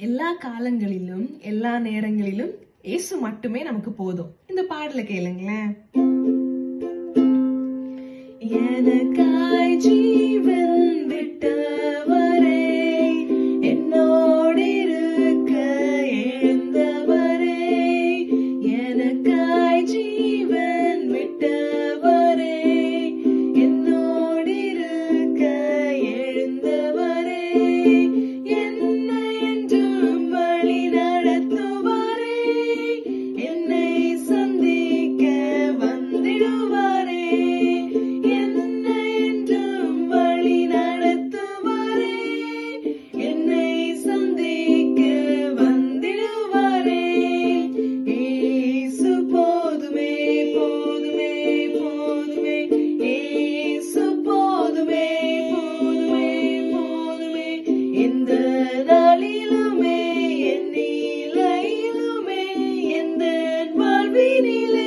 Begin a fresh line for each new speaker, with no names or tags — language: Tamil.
எல்லா காலங்களிலும் எல்லா நேரங்களிலும் இயேசு மட்டுமே நமக்கு போதும். இந்த பாடல கேளுங்களேன். எனக்காய் ஜீவன் விட்டவரே என்னோடு இருக்க எழுந்தவரே எனக்காய் ஜீவன் விட்டவரே என்னோடு இருக்க எழுந்தவரே எந்த நாளிலுமே என் நிலையிலுமே எந்த வாழ்வினிலே